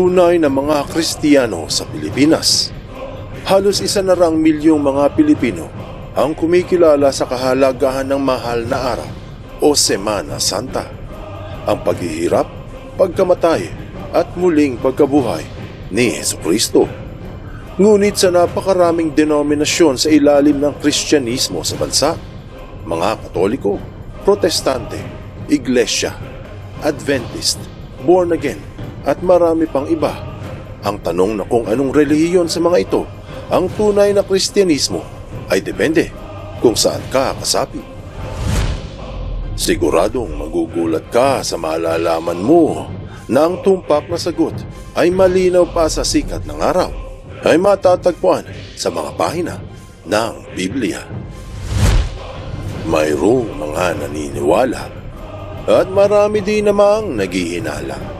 tunay na mga Kristiyano sa Pilipinas. Halos isa na rang milyong mga Pilipino ang kumikilala sa kahalagahan ng mahal na araw o Semana Santa. Ang paghihirap, pagkamatay at muling pagkabuhay ni Heso Kristo. Ngunit sa napakaraming denominasyon sa ilalim ng Kristyanismo sa bansa, mga Katoliko, Protestante, Iglesia, Adventist, Born Again, at marami pang iba. Ang tanong na kung anong relihiyon sa mga ito ang tunay na Kristyanismo ay depende kung saan ka kasapi. Siguradong magugulat ka sa malalaman mo na ang tumpak na sagot ay malinaw pa sa sikat ng araw ay matatagpuan sa mga pahina ng Biblia. Mayroong mga naniniwala at marami din namang naghihinala.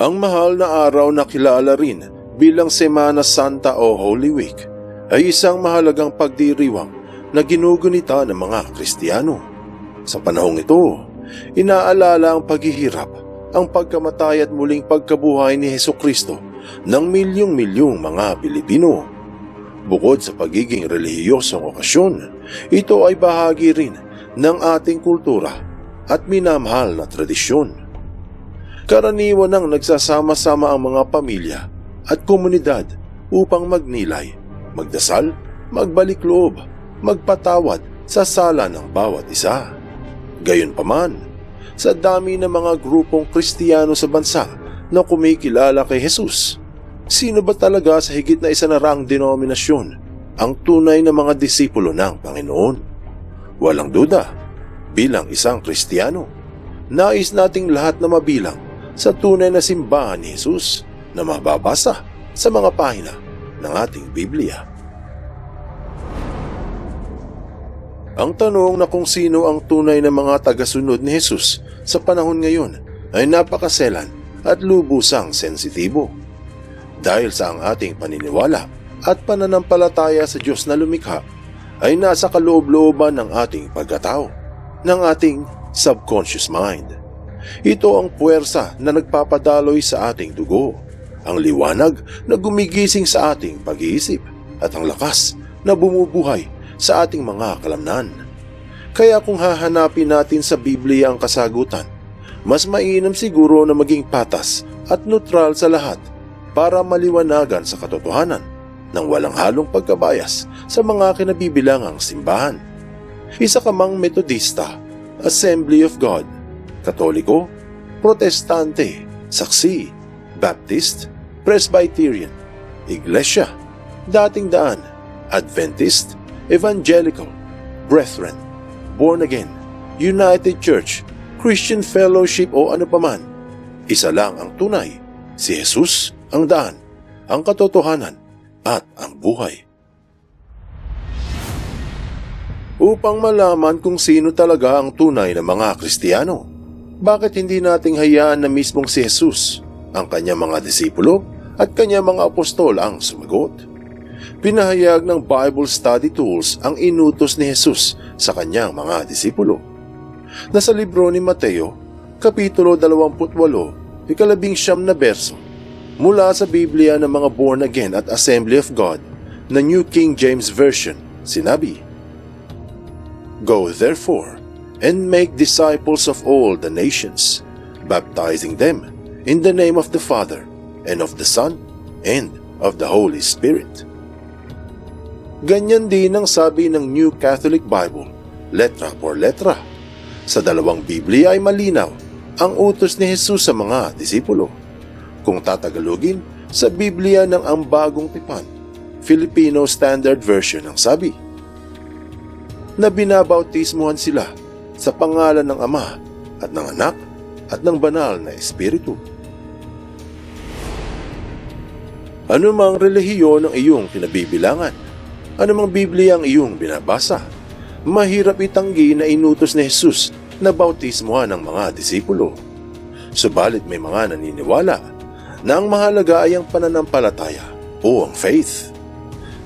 Ang mahal na araw na kilala rin bilang Semana Santa o Holy Week ay isang mahalagang pagdiriwang na ginugunita ng mga Kristiyano. Sa panahong ito, inaalala ang paghihirap, ang pagkamatay at muling pagkabuhay ni Heso Kristo ng milyong-milyong mga Pilipino. Bukod sa pagiging relihiyosong okasyon, ito ay bahagi rin ng ating kultura at minamahal na tradisyon. Karaniwan nang nagsasama-sama ang mga pamilya at komunidad upang magnilay, magdasal, magbalik loob, magpatawad sa sala ng bawat isa. Gayunpaman, sa dami ng mga grupong Kristiyano sa bansa na kumikilala kay Jesus, sino ba talaga sa higit na isa na rang denominasyon ang tunay na mga disipulo ng Panginoon? Walang duda, bilang isang Kristiyano, nais nating lahat na mabilang sa tunay na simbahan ni Jesus na mababasa sa mga pahina ng ating Biblia. Ang tanong na kung sino ang tunay na mga tagasunod ni Jesus sa panahon ngayon ay napakaselan at lubusang sensitibo. Dahil sa ang ating paniniwala at pananampalataya sa Diyos na lumikha ay nasa kaloob-looban ng ating pagkatao, ng ating subconscious mind. Ito ang puwersa na nagpapadaloy sa ating dugo, ang liwanag na gumigising sa ating pag-iisip at ang lakas na bumubuhay sa ating mga kalamnan. Kaya kung hahanapin natin sa Biblia ang kasagutan, mas mainam siguro na maging patas at neutral sa lahat para maliwanagan sa katotohanan ng walang halong pagkabayas sa mga kinabibilangang simbahan. Isa ka mang Metodista, Assembly of God, Katoliko, Protestante, Saksi, Baptist, Presbyterian, Iglesia, Dating Daan, Adventist, Evangelical, Brethren, Born Again, United Church, Christian Fellowship o ano paman. Isa lang ang tunay, si Jesus ang daan, ang katotohanan at ang buhay. Upang malaman kung sino talaga ang tunay na mga Kristiyano, bakit hindi nating hayaan na mismong si Jesus, ang kanyang mga disipulo at kanyang mga apostol ang sumagot? Pinahayag ng Bible Study Tools ang inutos ni Jesus sa kanyang mga disipulo. Nasa libro ni Mateo, Kapitulo 28, ikalabing siyam na berso, mula sa Biblia ng mga born again at Assembly of God na New King James Version, sinabi, Go therefore and make disciples of all the nations, baptizing them in the name of the Father and of the Son and of the Holy Spirit. Ganyan din ang sabi ng New Catholic Bible, letra por letra. Sa dalawang Biblia ay malinaw ang utos ni Jesus sa mga disipulo. Kung tatagalogin, sa Biblia ng ang bagong tipan, Filipino Standard Version ang sabi, na binabautismuhan sila sa pangalan ng Ama at ng Anak at ng banal na espiritu. Ano mang relihiyon ang iyong kinabibilangan? Ano mang Biblia ang iyong binabasa? Mahirap itanggi na inutos ni Jesus na bautismohan ng mga disipulo. Subalit may mga naniniwala na ang mahalaga ay ang pananampalataya o ang faith.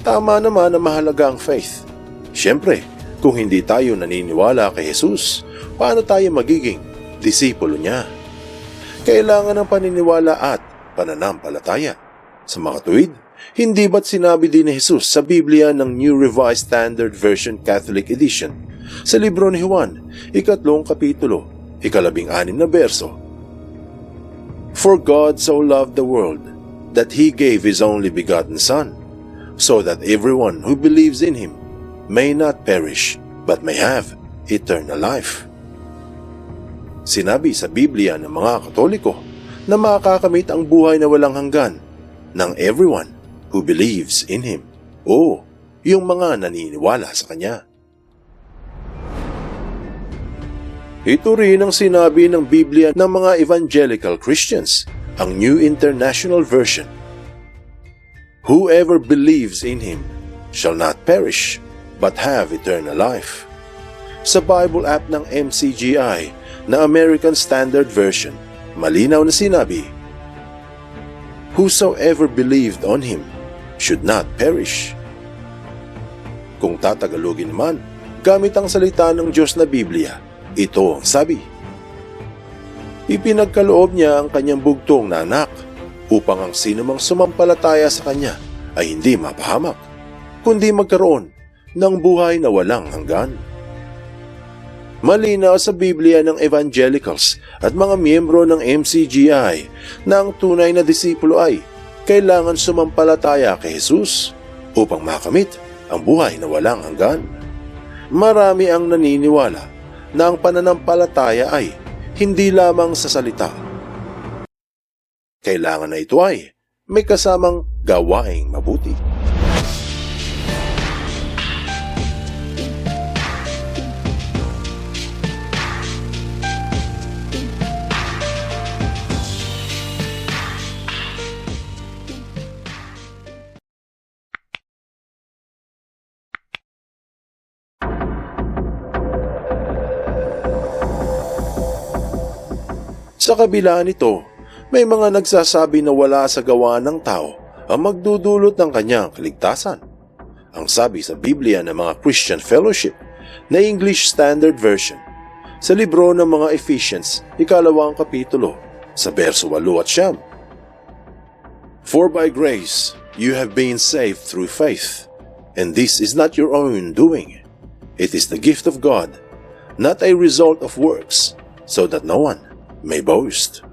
Tama naman na mahalaga ang faith. Siyempre, kung hindi tayo naniniwala kay Jesus, paano tayo magiging disipulo niya? Kailangan ng paniniwala at pananampalataya. Sa mga tuwid, hindi ba't sinabi din ni Jesus sa Biblia ng New Revised Standard Version Catholic Edition sa libro ni Juan, ikatlong kapitulo, ikalabing anim na berso, For God so loved the world that He gave His only begotten Son, so that everyone who believes in Him may not perish, but may have eternal life. Sinabi sa Biblia ng mga Katoliko na makakamit ang buhay na walang hanggan ng everyone who believes in Him o yung mga naniniwala sa Kanya. Ito rin ang sinabi ng Biblia ng mga evangelical Christians, ang New International Version. Whoever believes in Him shall not perish, but have eternal life. Sa Bible app ng MCGI na American Standard Version, malinaw na sinabi, Whosoever believed on Him should not perish. Kung tatagalogin naman, gamit ang salita ng Diyos na Biblia, ito ang sabi. Ipinagkaloob niya ang kanyang bugtong na anak upang ang sinumang sumampalataya sa kanya ay hindi mapahamak, kundi magkaroon ng buhay na walang hanggan. Malinaw sa Biblia ng Evangelicals at mga miyembro ng MCGI na ang tunay na disipulo ay kailangan sumampalataya kay Jesus upang makamit ang buhay na walang hanggan. Marami ang naniniwala na ang pananampalataya ay hindi lamang sa salita. Kailangan na ito ay may kasamang gawaing mabuti. Sa kabila nito, may mga nagsasabi na wala sa gawa ng tao ang magdudulot ng kanyang kaligtasan. Ang sabi sa Biblia ng mga Christian Fellowship na English Standard Version sa libro ng mga Ephesians, ikalawang kapitulo, sa verso 8 at siyam. For by grace you have been saved through faith, and this is not your own doing. It is the gift of God, not a result of works, so that no one may boast.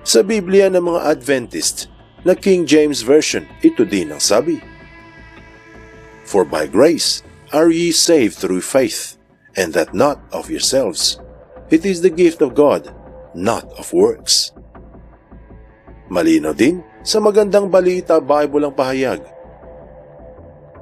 Sa Biblia ng mga Adventist na King James Version, ito din ang sabi. For by grace are ye saved through faith, and that not of yourselves. It is the gift of God, not of works. Malinaw din sa magandang balita Bible ang pahayag.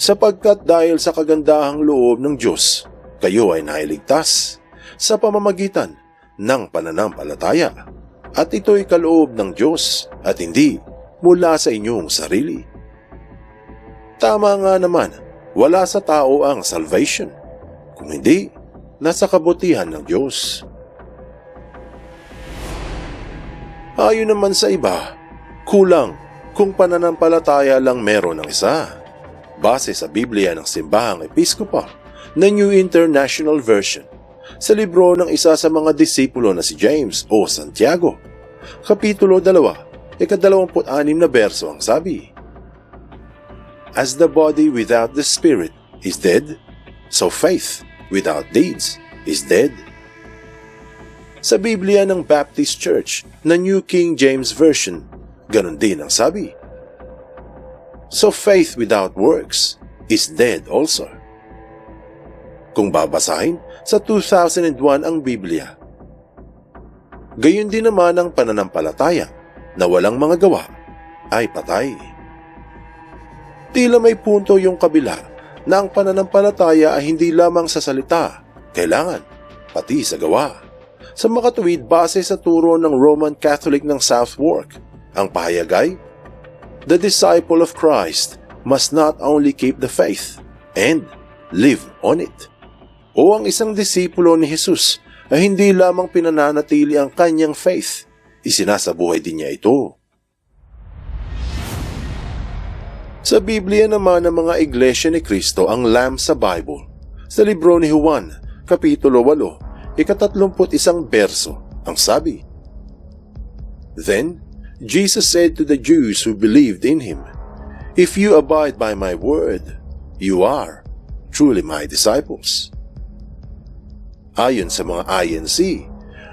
Sapagkat dahil sa kagandahang loob ng Diyos, kayo ay nailigtas sa pamamagitan ng pananampalataya. At ito'y kaloob ng Diyos at hindi mula sa inyong sarili. Tama nga naman, wala sa tao ang salvation. Kung hindi, nasa kabutihan ng Diyos. Ayon naman sa iba, kulang kung pananampalataya lang meron ng isa. Base sa Biblia ng Simbahang Episkopal na New International Version, sa libro ng isa sa mga disipulo na si James o Santiago. Kapitulo 2, ikadalawamput anim na berso ang sabi, As the body without the spirit is dead, so faith without deeds is dead. Sa Biblia ng Baptist Church na New King James Version, ganun din ang sabi. So faith without works is dead also. Kung babasahin sa 2001 ang Biblia. Gayon din naman ang pananampalataya na walang mga gawa ay patay. Tila may punto yung kabila na ang pananampalataya ay hindi lamang sa salita, kailangan pati sa gawa. Sa makatuwid base sa turo ng Roman Catholic ng Southwark, ang pahayag ay, The disciple of Christ must not only keep the faith and live on it. O ang isang disipulo ni Jesus ay hindi lamang pinananatili ang kanyang faith, isinasabuhay din niya ito. Sa Biblia naman ng mga iglesia ni Kristo ang lamb sa Bible. Sa libro ni Juan, Kapitulo 8, ikatatlumput isang berso, ang sabi, Then Jesus said to the Jews who believed in him, If you abide by my word, you are truly my disciples. Ayon sa mga INC,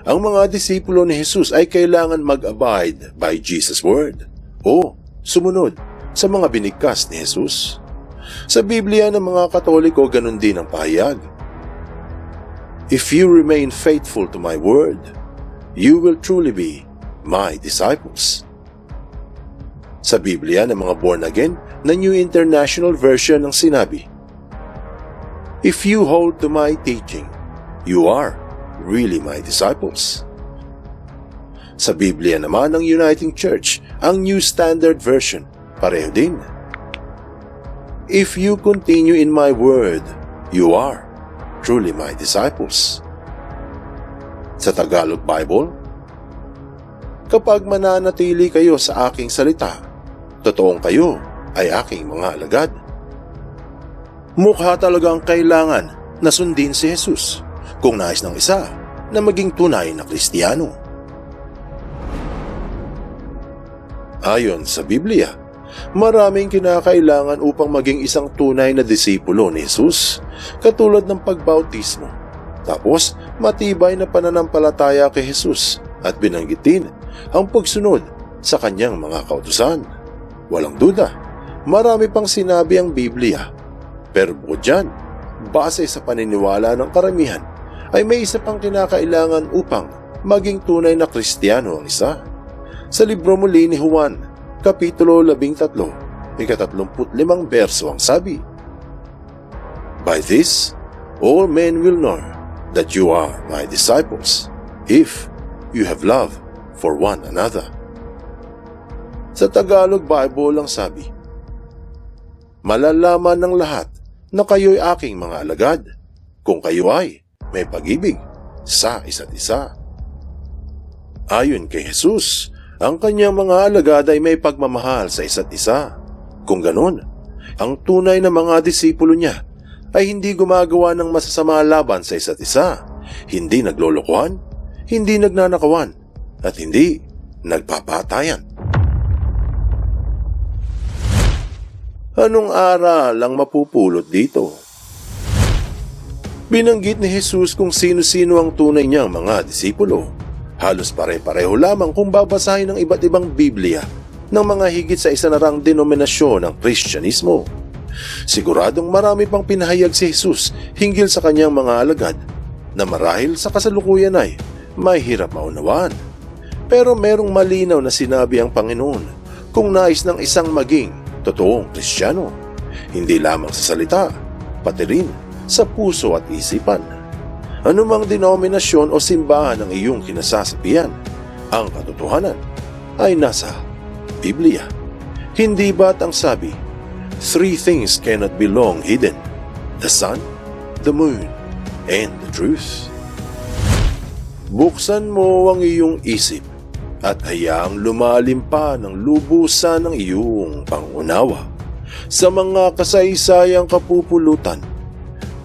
ang mga disipulo ni Jesus ay kailangan mag-abide by Jesus' word o sumunod sa mga binigkas ni Jesus. Sa Biblia ng mga Katoliko, ganun din ang pahayag. If you remain faithful to my word, you will truly be my disciples. Sa Biblia ng mga born again na New International Version ng sinabi, If you hold to my teaching, you are really my disciples. Sa Biblia naman ng Uniting Church, ang New Standard Version, pareho din. If you continue in my word, you are truly my disciples. Sa Tagalog Bible, Kapag mananatili kayo sa aking salita, totoong kayo ay aking mga alagad. Mukha talagang kailangan na sundin si Jesus kung nais ng isa na maging tunay na Kristiyano. Ayon sa Biblia, maraming kinakailangan upang maging isang tunay na disipulo ni Jesus, katulad ng pagbautismo. Tapos, matibay na pananampalataya kay Jesus at binanggitin ang pagsunod sa kanyang mga kautusan. Walang duda, marami pang sinabi ang Biblia. Pero bukod dyan, base sa paniniwala ng karamihan, ay may isa pang kinakailangan upang maging tunay na Kristiyano ang isa. Sa libro muli ni Juan, Kapitulo 13, ikatatlumput limang berso ang sabi, By this, all men will know that you are my disciples, if you have love for one another. Sa Tagalog Bible ang sabi, Malalaman ng lahat na kayo'y aking mga alagad kung kayo ay may pag-ibig sa isa't isa. Ayon kay Jesus, ang kanyang mga alagad ay may pagmamahal sa isa't isa. Kung ganon, ang tunay na mga disipulo niya ay hindi gumagawa ng masasama laban sa isa't isa, hindi naglolokohan, hindi nagnanakawan, at hindi nagpapatayan. Anong aral ang mapupulot dito? Binanggit ni Jesus kung sino-sino ang tunay niyang mga disipulo. Halos pare-pareho lamang kung babasahin ng iba't ibang Biblia ng mga higit sa isa narang denominasyon ng Kristyanismo. Siguradong marami pang pinahayag si Jesus hinggil sa kanyang mga alagad na marahil sa kasalukuyan ay may hirap maunawaan. Pero merong malinaw na sinabi ang Panginoon kung nais ng isang maging totoong Kristiyano. Hindi lamang sa salita, pati rin sa puso at isipan. Anumang denominasyon o simbahan ang iyong kinasasabihan, ang katotohanan ay nasa Biblia. Hindi ba't ang sabi, Three things cannot be long hidden, the sun, the moon, and the truth. Buksan mo ang iyong isip at hayaang lumalim pa ng lubusan ng iyong pangunawa sa mga kasaysayang kapupulutan